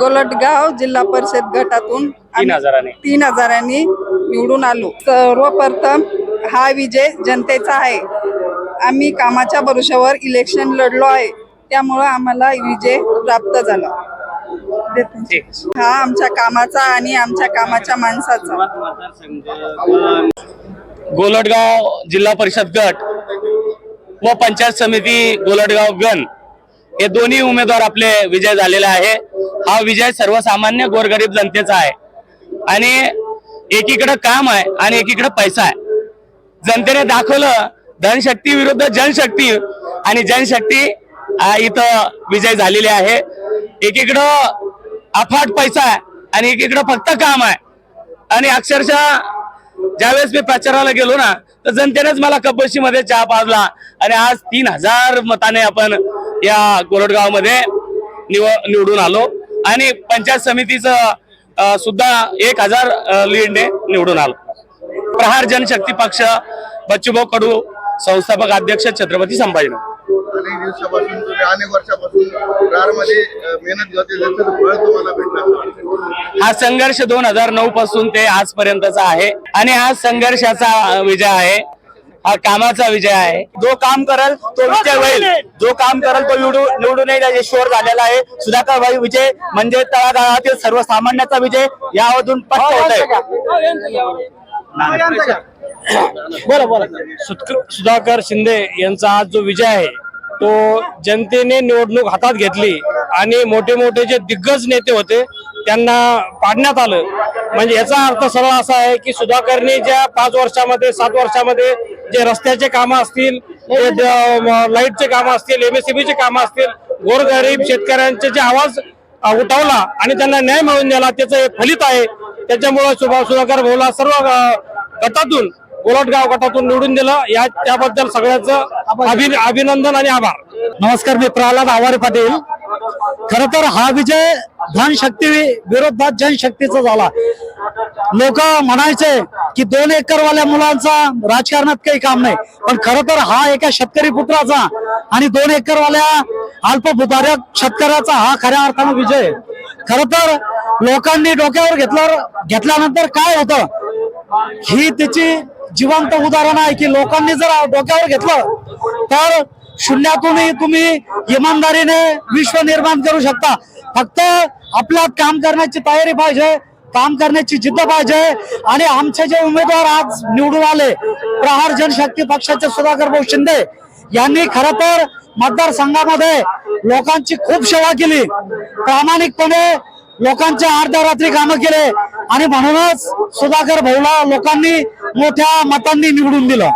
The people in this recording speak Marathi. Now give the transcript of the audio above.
गोलटगाव जिल्हा परिषद गटातून तीन हजाराने. तीन हजारांनी निवडून आलो. सर्वप्रथम हा विजय जनतेचा आहे. आम्ही कामाच्या भरोशावर इलेक्शन लढलो आहे. त्यामुळं आम्हाला विजय प्राप्त झाला. देते. हा आमच्या कामाचा आणि आमच्या कामाच्या माणसाचा. गोलटगाव जिल्हा परिषद गट व पंचायत समिती गोलटगाव गण हे दोन्ही उमेदवार आपले विजय झालेले आहे. हा विजय सर्वसामान्य गोरगरीब जनतेचा आहे. आणि एकीकडे काम आहे आणि एकीकडे पैसा आहे. जनतेने दाखवलं धनशक्ती विरुद्ध जनशक्ती आणि जनशक्ती हा इथं विजय झालेली आहे. एकीकडं अफाट पैसा आहे आणि एकीकडं फक्त काम आहे. आणि अक्षरशः ज्यावेळेस मी प्रचाराला गेलो ना तर जनतेनेच मला कपशीमध्ये चहा पाजला. आणि आज तीन हजार मताने आपण या गोरडगावमध्ये निव निवडून आलो. आणि पंचायत समितीचं सुद्धा एक हजार लीडने निवडून आलो. प्रहार जनशक्ती पक्ष बच्चूभाऊ कडू संस्थापक अध्यक्ष छत्रपती संभाजीनगर. अनेक दिवसापासून तुम्ही अनेक वर्षापासून कारमध्ये अ, मेहनत घेते त्याचं फळ तुम्हाला भेटणार हा संघर्ष दोन हजार नऊ पासून ते आजपर्यंतचा आहे. आणि हा संघर्षाचा विजय आहे. हा कामाचा विजय आहे. जो काम करल तो विजय होईल. जो काम करल तो निवडून निवडून येईल यशवर झालेला आहे. सुधाकर भाई विजय म्हणजे तळागाळातील सर्वसामान्याचा विजय. यामधून स्पष्ट होत आहे बोला बोला. सुधक- सुधाकर शिंदे यांचा आज जो विजय आहे तो जनतेने निवडणूक हातात घेतली आणि मोठे मोठे जे दिग्गज नेते होते त्यांना पाडण्यात आलं. म्हणजे याचा अर्थ सरळ असा आहे की सुधाकरने ज्या पाच वर्षामध्ये सात वर्षामध्ये जे रस्त्याचे कामं असतील लाईटचे कामं असतील एमएससीबी चे कामं असतील गोरगरीब शेतकऱ्यांचे जे आवाज उठवला आणि त्यांना न्याय मिळवून दिला त्याचं एक फलित आहे. त्याच्यामुळे सुधाकर भाऊला सर्व गटातून गोलटगाव गटातून निवडून दिलं. या त्याबद्दल सगळ्याचं अभिनंदन आणि आभार. नमस्कार मी प्रल्हाद आवारे पाटील. खर तर हा विजय धनशक्ती विरोधात जनशक्तीचा झाला. लोक म्हणायचे की दोन एकरवाल्या मुलांचा राजकारणात काही काम नाही. पण खर तर हा एका शेतकरी पुत्राचा आणि दोन एकरवाल्या अल्पभूधारक शेतकऱ्याचा हा खऱ्या अर्थानं विजय. खर तर लोकांनी डोक्यावर घेतल्यावर घेतल्यानंतर काय होतं? ही त्याची जिवंत उदाहरण आहे की लोकांनी जर डोक्यावर घेतलं तर शून्यातूनही तुम्ही इमानदारीने विश्व निर्माण करू शकता. फक्त आपल्यात काम करण्याची तयारी पाहिजे काम करण्याची जिद्द पाहिजे. आणि आमचे जे उमेदवार आज निवडून आले प्रहार जनशक्ती पक्षाचे सुधाकर भाऊ शिंदे यांनी खर तर मतदारसंघामध्ये लोकांची खूप सेवा केली. प्रामाणिकपणे लोकांच्या अर्ध्या रात्री कामं केले. आणि म्हणूनच सुधाकर भाऊला लोकांनी मोठ्या मतांनी निवडून दिलं.